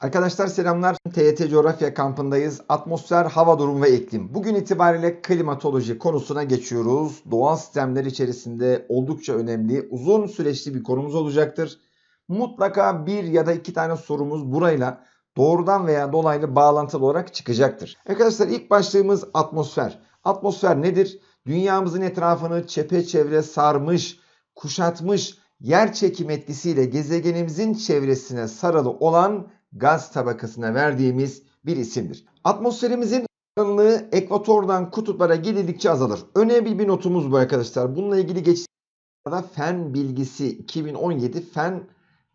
Arkadaşlar selamlar. TYT Coğrafya kampındayız. Atmosfer, hava durumu ve iklim. Bugün itibariyle klimatoloji konusuna geçiyoruz. Doğal sistemler içerisinde oldukça önemli, uzun süreçli bir konumuz olacaktır. Mutlaka bir ya da iki tane sorumuz burayla doğrudan veya dolaylı bağlantılı olarak çıkacaktır. Arkadaşlar ilk başlığımız atmosfer. Atmosfer nedir? Dünyamızın etrafını çepeçevre sarmış, kuşatmış, yer çekim etkisiyle gezegenimizin çevresine sarılı olan gaz tabakasına verdiğimiz bir isimdir. Atmosferimizin kalınlığı ekvatordan kutuplara gidildikçe azalır. Önemli bir notumuz bu arkadaşlar. Bununla ilgili geçtiğimizde fen bilgisi 2017 fen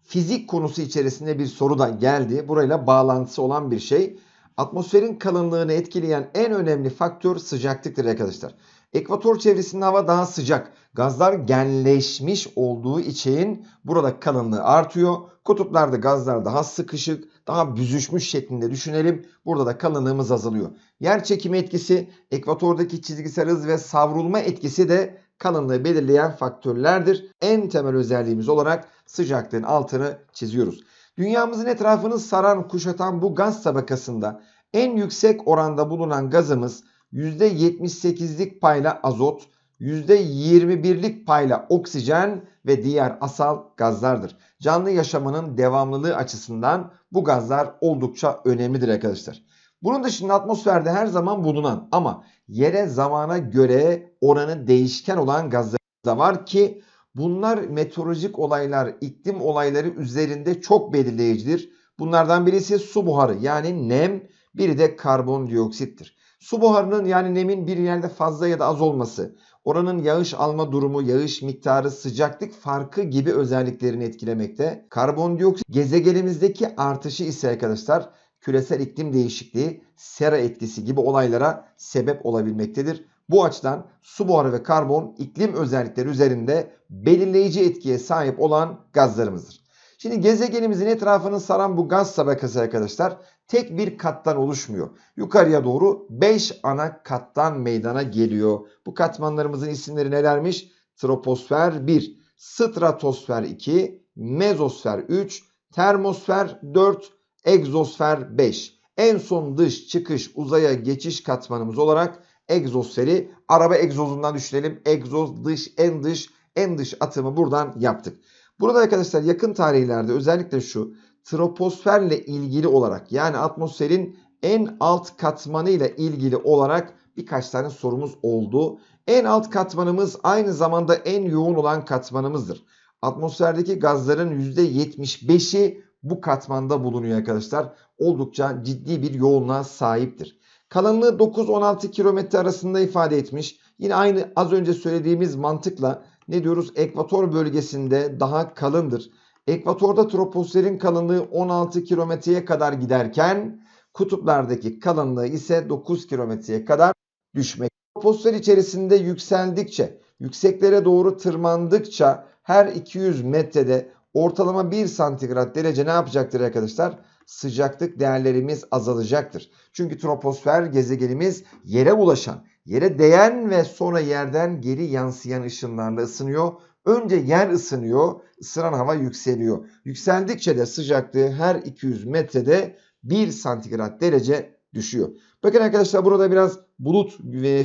fizik konusu içerisinde bir soru da geldi. Burayla bağlantısı olan bir şey. Atmosferin kalınlığını etkileyen en önemli faktör sıcaklıktır arkadaşlar. Ekvator çevresinde hava daha sıcak. Gazlar genleşmiş olduğu için burada kalınlığı artıyor. Kutuplarda gazlar daha sıkışık, daha büzüşmüş şeklinde düşünelim. Burada da kalınlığımız azalıyor. Yer çekimi etkisi, ekvatordaki çizgisel hız ve savrulma etkisi de kalınlığı belirleyen faktörlerdir. En temel özelliğimiz olarak sıcaklığın altını çiziyoruz. Dünyamızın etrafını saran, kuşatan bu gaz tabakasında en yüksek oranda bulunan gazımız %78'lik payla azot, %21'lik payla oksijen ve diğer asal gazlardır. Canlı yaşamının devamlılığı açısından bu gazlar oldukça önemlidir arkadaşlar. Bunun dışında atmosferde her zaman bulunan ama yere zamana göre oranı değişken olan gazlar da var ki bunlar meteorolojik olaylar, iklim olayları üzerinde çok belirleyicidir. Bunlardan birisi su buharı yani nem, biri de karbondioksittir. Su buharının yani nemin bir yerde fazla ya da az olması, oranın yağış alma durumu, yağış miktarı, sıcaklık farkı gibi özelliklerini etkilemekte. Karbondioksit gezegenimizdeki artışı ise arkadaşlar küresel iklim değişikliği, sera etkisi gibi olaylara sebep olabilmektedir. Bu açıdan su buharı ve karbon iklim özellikleri üzerinde belirleyici etkiye sahip olan gazlarımızdır. Şimdi gezegenimizin etrafını saran bu gaz tabakası arkadaşlar tek bir kattan oluşmuyor. Yukarıya doğru 5 ana kattan meydana geliyor. Bu katmanlarımızın isimleri nelermiş? Troposfer 1, stratosfer 2, mezosfer 3, termosfer 4, egzosfer 5. En son dış çıkış uzaya geçiş katmanımız olarak egzosferi araba egzozundan düşünelim. Egzoz dış en dış en dış atımı buradan yaptık. Burada arkadaşlar yakın tarihlerde özellikle şu troposferle ilgili olarak yani atmosferin en alt katmanı ile ilgili olarak birkaç tane sorumuz oldu. En alt katmanımız aynı zamanda en yoğun olan katmanımızdır. Atmosferdeki gazların %75'i bu katmanda bulunuyor arkadaşlar. Oldukça ciddi bir yoğunluğa sahiptir. Kalınlığı 9-16 kilometre arasında ifade etmiş. Yine aynı az önce söylediğimiz mantıkla ne diyoruz? Ekvator bölgesinde daha kalındır. Ekvatorda troposferin kalınlığı 16 kilometreye kadar giderken kutuplardaki kalınlığı ise 9 kilometreye kadar düşmek. Troposfer içerisinde yükseldikçe, yükseklere doğru tırmandıkça her 200 metrede ortalama 1 santigrat derece ne yapacaktır arkadaşlar? Sıcaklık değerlerimiz azalacaktır. Çünkü troposfer gezegenimiz yere ulaşan, yere değen ve sonra yerden geri yansıyan ışınlarla ısınıyor. Önce yer ısınıyor, ısınan hava yükseliyor. Yükseldikçe de sıcaklığı her 200 metrede 1 santigrat derece düşüyor. Bakın arkadaşlar burada biraz bulut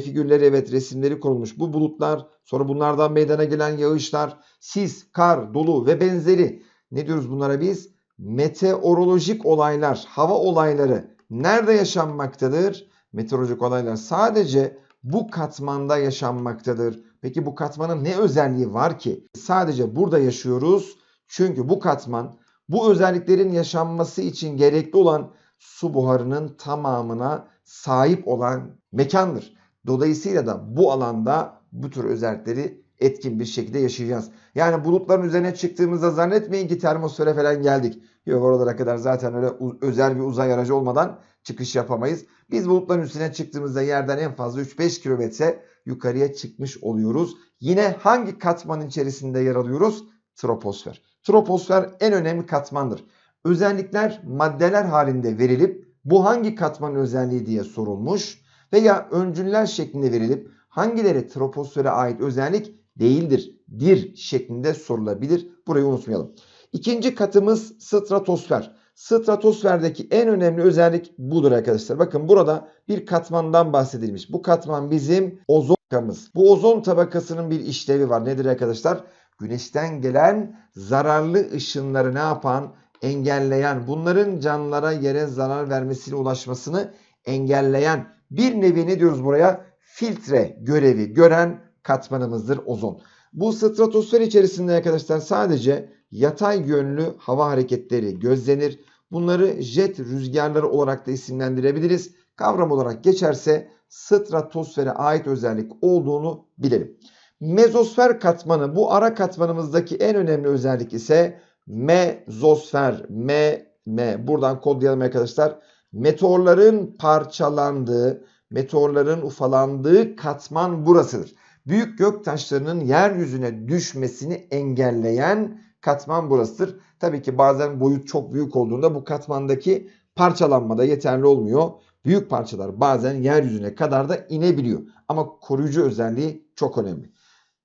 figürleri evet resimleri konulmuş. Bu bulutlar sonra bunlardan meydana gelen yağışlar, sis, kar, dolu ve benzeri ne diyoruz bunlara biz? Meteorolojik olaylar, hava olayları nerede yaşanmaktadır? Meteorolojik olaylar sadece bu katmanda yaşanmaktadır. Peki bu katmanın ne özelliği var ki? Sadece burada yaşıyoruz. Çünkü bu katman bu özelliklerin yaşanması için gerekli olan su buharının tamamına sahip olan mekandır. Dolayısıyla da bu alanda bu tür özellikleri etkin bir şekilde yaşayacağız. Yani bulutların üzerine çıktığımızda zannetmeyin ki termosfere falan geldik. Yok oralara kadar zaten öyle özel bir uzay aracı olmadan çıkış yapamayız. Biz bulutların üstüne çıktığımızda yerden en fazla 3-5 kilometre yukarıya çıkmış oluyoruz. Yine hangi katmanın içerisinde yer alıyoruz? Troposfer. Troposfer en önemli katmandır. Özellikler maddeler halinde verilip bu hangi katmanın özelliği diye sorulmuş veya öncüller şeklinde verilip hangileri troposfere ait özellik değildir, dir şeklinde sorulabilir. Burayı unutmayalım. İkinci katımız stratosfer. Stratosferdeki en önemli özellik budur arkadaşlar. Bakın burada bir katmandan bahsedilmiş. Bu katman bizim ozon tabakamız. Bu ozon tabakasının bir işlevi var. Nedir arkadaşlar? Güneşten gelen zararlı ışınları ne yapan? Engelleyen, bunların canlılara yere zarar vermesine ulaşmasını engelleyen bir nevi ne diyoruz buraya? Filtre görevi gören katmanımızdır ozon. Bu stratosfer içerisinde arkadaşlar sadece yatay yönlü hava hareketleri gözlenir. Bunları jet rüzgarları olarak da isimlendirebiliriz. Kavram olarak geçerse stratosfere ait özellik olduğunu bilelim. Mezosfer katmanı bu ara katmanımızdaki en önemli özellik ise mezosfer. M, M. Buradan kodlayalım arkadaşlar. Meteorların parçalandığı, meteorların ufalandığı katman burasıdır. Büyük gök taşlarının yeryüzüne düşmesini engelleyen katman burasıdır. Tabii ki bazen boyut çok büyük olduğunda bu katmandaki parçalanma da yeterli olmuyor. Büyük parçalar bazen yeryüzüne kadar da inebiliyor. Ama koruyucu özelliği çok önemli.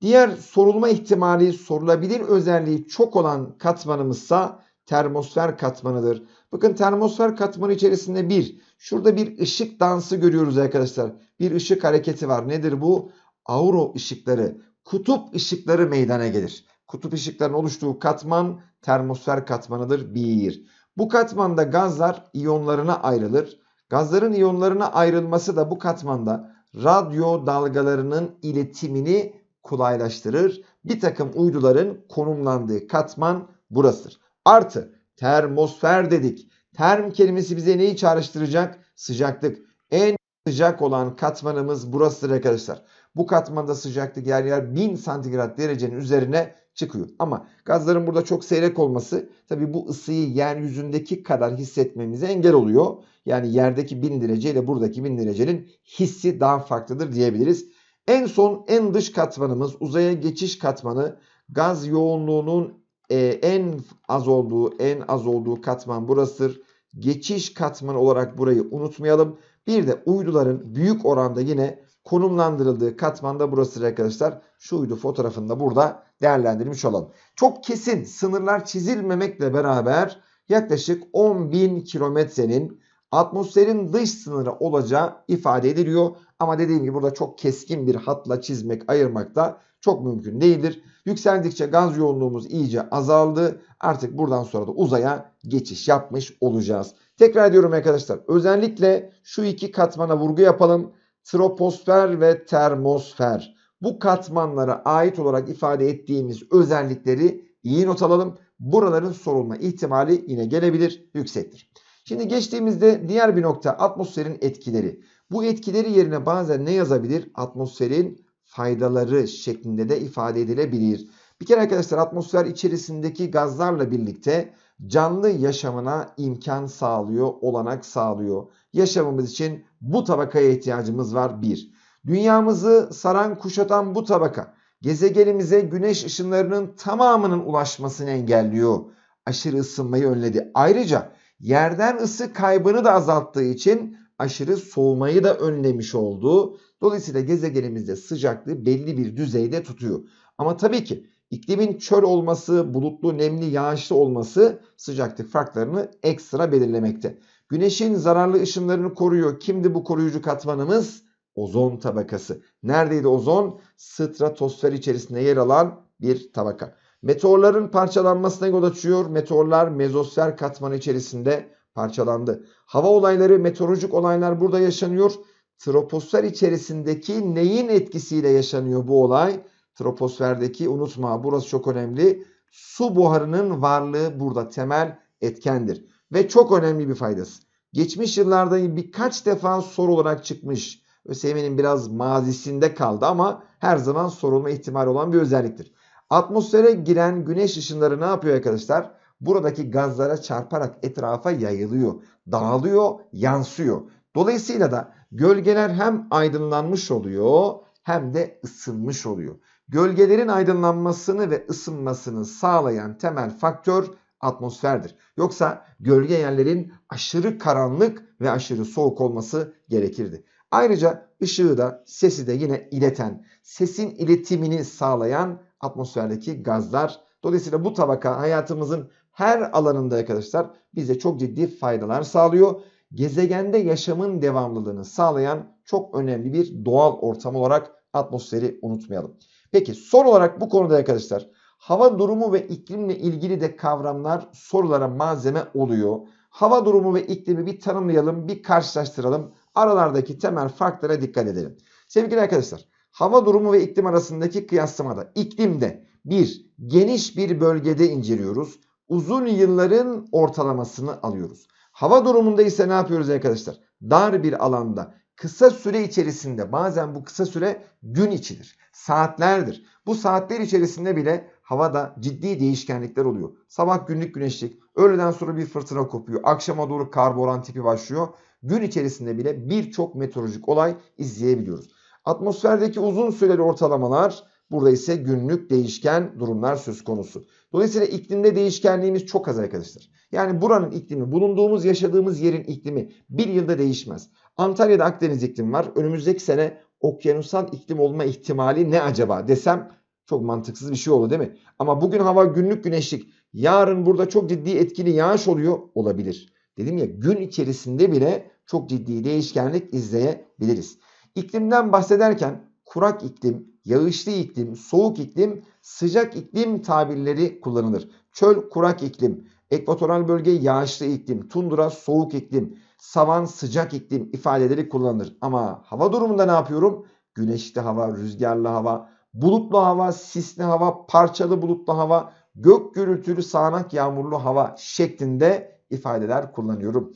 Diğer sorulma ihtimali, sorulabilir özelliği çok olan katmanımızsa termosfer katmanıdır. Bakın termosfer katmanı içerisinde bir, şurada bir ışık dansı görüyoruz arkadaşlar. Bir ışık hareketi var. Nedir bu? Auro ışıkları, kutup ışıkları meydana gelir. Kutup ışıklarının oluştuğu katman termosfer katmanıdır. Bir. Bu katmanda gazlar iyonlarına ayrılır. Gazların iyonlarına ayrılması da bu katmanda radyo dalgalarının iletimini kolaylaştırır. Bir takım uyduların konumlandığı katman burasıdır. Artı termosfer dedik. Term kelimesi bize neyi çağrıştıracak? Sıcaklık. En sıcak olan katmanımız burasıdır arkadaşlar. Bu katmanda sıcaklık yer yer 1000 santigrat derecenin üzerine çıkıyor. Ama gazların burada çok seyrek olması tabi bu ısıyı yeryüzündeki kadar hissetmemize engel oluyor. Yani yerdeki 1000 derece ile buradaki 1000 derecenin hissi daha farklıdır diyebiliriz. En son en dış katmanımız uzaya geçiş katmanı gaz yoğunluğunun e, en az olduğu en az olduğu katman burasıdır. Geçiş katmanı olarak burayı unutmayalım. Bir de uyduların büyük oranda yine konumlandırıldığı katmanda burasıdır arkadaşlar. Şu uydu fotoğrafında burada değerlendirmiş olalım. Çok kesin sınırlar çizilmemekle beraber yaklaşık 10.000 kilometrenin atmosferin dış sınırı olacağı ifade ediliyor. Ama dediğim gibi burada çok keskin bir hatla çizmek, ayırmak da çok mümkün değildir. Yükseldikçe gaz yoğunluğumuz iyice azaldı. Artık buradan sonra da uzaya geçiş yapmış olacağız. Tekrar ediyorum arkadaşlar. Özellikle şu iki katmana vurgu yapalım. Troposfer ve termosfer. Bu katmanlara ait olarak ifade ettiğimiz özellikleri iyi not alalım. Buraların sorulma ihtimali yine gelebilir, yüksektir. Şimdi geçtiğimizde diğer bir nokta atmosferin etkileri. Bu etkileri yerine bazen ne yazabilir? Atmosferin faydaları şeklinde de ifade edilebilir. Bir kere arkadaşlar atmosfer içerisindeki gazlarla birlikte canlı yaşamına imkan sağlıyor, olanak sağlıyor. Yaşamımız için bu tabakaya ihtiyacımız var bir. Dünyamızı saran kuşatan bu tabaka gezegenimize güneş ışınlarının tamamının ulaşmasını engelliyor. Aşırı ısınmayı önledi. Ayrıca yerden ısı kaybını da azalttığı için aşırı soğumayı da önlemiş oldu. Dolayısıyla gezegenimizde sıcaklığı belli bir düzeyde tutuyor. Ama tabii ki iklimin çöl olması, bulutlu, nemli, yağışlı olması sıcaklık farklarını ekstra belirlemekte. Güneşin zararlı ışınlarını koruyor. Kimdi bu koruyucu katmanımız? Ozon tabakası. Neredeydi ozon? Stratosfer içerisinde yer alan bir tabaka. Meteorların parçalanmasına yol açıyor. Meteorlar mezosfer katmanı içerisinde parçalandı. Hava olayları, meteorolojik olaylar burada yaşanıyor. Troposfer içerisindeki neyin etkisiyle yaşanıyor bu olay? Troposferdeki unutma burası çok önemli. Su buharının varlığı burada temel etkendir. Ve çok önemli bir faydası. Geçmiş yıllarda birkaç defa soru olarak çıkmış. ÖSYM'nin biraz mazisinde kaldı ama her zaman sorulma ihtimali olan bir özelliktir. Atmosfere giren güneş ışınları ne yapıyor arkadaşlar? Buradaki gazlara çarparak etrafa yayılıyor, dağılıyor, yansıyor. Dolayısıyla da gölgeler hem aydınlanmış oluyor hem de ısınmış oluyor. Gölgelerin aydınlanmasını ve ısınmasını sağlayan temel faktör atmosferdir. Yoksa gölge yerlerin aşırı karanlık ve aşırı soğuk olması gerekirdi. Ayrıca ışığı da sesi de yine ileten, sesin iletimini sağlayan atmosferdeki gazlar. Dolayısıyla bu tabaka hayatımızın her alanında arkadaşlar bize çok ciddi faydalar sağlıyor. Gezegende yaşamın devamlılığını sağlayan çok önemli bir doğal ortam olarak atmosferi unutmayalım. Peki son olarak bu konuda arkadaşlar hava durumu ve iklimle ilgili de kavramlar sorulara malzeme oluyor. Hava durumu ve iklimi bir tanımlayalım, bir karşılaştıralım. Aralardaki temel farklara dikkat edelim. Sevgili arkadaşlar, hava durumu ve iklim arasındaki kıyaslamada iklimde bir geniş bir bölgede inceliyoruz. Uzun yılların ortalamasını alıyoruz. Hava durumunda ise ne yapıyoruz arkadaşlar? Dar bir alanda kısa süre içerisinde bazen bu kısa süre gün içidir. Saatlerdir. Bu saatler içerisinde bile havada ciddi değişkenlikler oluyor. Sabah günlük güneşlik, öğleden sonra bir fırtına kopuyor. Akşama doğru kar boran tipi başlıyor. Gün içerisinde bile birçok meteorolojik olay izleyebiliyoruz. Atmosferdeki uzun süreli ortalamalar burada ise günlük değişken durumlar söz konusu. Dolayısıyla iklimde değişkenliğimiz çok az arkadaşlar. Yani buranın iklimi, bulunduğumuz, yaşadığımız yerin iklimi bir yılda değişmez. Antalya'da Akdeniz iklim var. Önümüzdeki sene okyanusal iklim olma ihtimali ne acaba desem çok mantıksız bir şey olur değil mi? Ama bugün hava günlük güneşlik. Yarın burada çok ciddi etkili yağış oluyor olabilir. Dedim ya gün içerisinde bile çok ciddi değişkenlik izleyebiliriz. İklimden bahsederken kurak iklim, yağışlı iklim, soğuk iklim, sıcak iklim tabirleri kullanılır. Çöl kurak iklim, ekvatoral bölge yağışlı iklim, tundra soğuk iklim, savan sıcak iklim ifadeleri kullanılır. Ama hava durumunda ne yapıyorum? Güneşli hava, rüzgarlı hava, bulutlu hava, sisli hava, parçalı bulutlu hava, gök gürültülü sağanak yağmurlu hava şeklinde ifadeler kullanıyorum.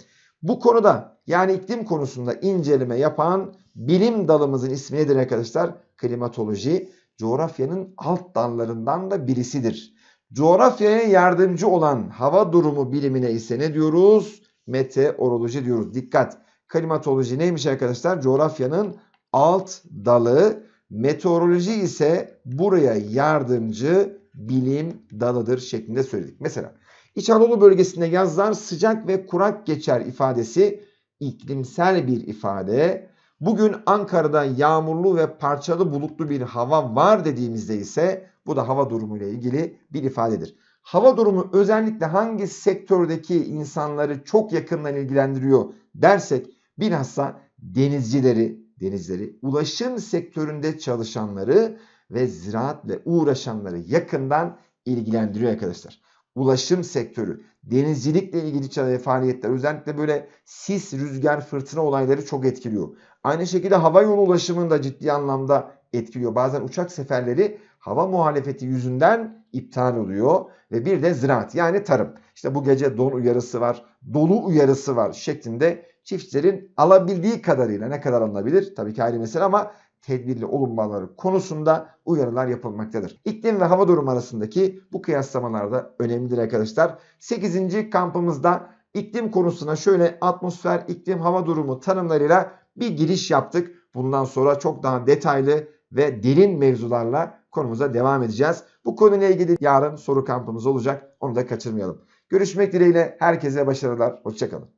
Bu konuda yani iklim konusunda inceleme yapan bilim dalımızın ismi nedir arkadaşlar? Klimatoloji. Coğrafyanın alt dallarından da birisidir. Coğrafyaya yardımcı olan hava durumu bilimine ise ne diyoruz? Meteoroloji diyoruz. Dikkat! Klimatoloji neymiş arkadaşlar? Coğrafyanın alt dalı. Meteoroloji ise buraya yardımcı bilim dalıdır şeklinde söyledik. Mesela İç Anadolu bölgesinde yazlar sıcak ve kurak geçer ifadesi iklimsel bir ifade. Bugün Ankara'da yağmurlu ve parçalı bulutlu bir hava var dediğimizde ise bu da hava durumu ile ilgili bir ifadedir. Hava durumu özellikle hangi sektördeki insanları çok yakından ilgilendiriyor dersek bilhassa denizcileri, denizleri, ulaşım sektöründe çalışanları ve ziraatle uğraşanları yakından ilgilendiriyor arkadaşlar. Ulaşım sektörü, denizcilikle ilgili faaliyetler özellikle böyle sis, rüzgar, fırtına olayları çok etkiliyor. Aynı şekilde hava yolu ulaşımını da ciddi anlamda etkiliyor. Bazen uçak seferleri hava muhalefeti yüzünden iptal oluyor ve bir de ziraat yani tarım. İşte bu gece don uyarısı var, dolu uyarısı var şeklinde çiftçilerin alabildiği kadarıyla ne kadar alınabilir tabii ki ayrı mesele ama tedbirli olunmaları konusunda uyarılar yapılmaktadır. İklim ve hava durumu arasındaki bu kıyaslamalar da önemlidir arkadaşlar. 8. kampımızda iklim konusuna şöyle atmosfer, iklim, hava durumu tanımlarıyla bir giriş yaptık. Bundan sonra çok daha detaylı ve derin mevzularla konumuza devam edeceğiz. Bu konuyla ilgili yarın soru kampımız olacak. Onu da kaçırmayalım. Görüşmek dileğiyle herkese başarılar. Hoşçakalın.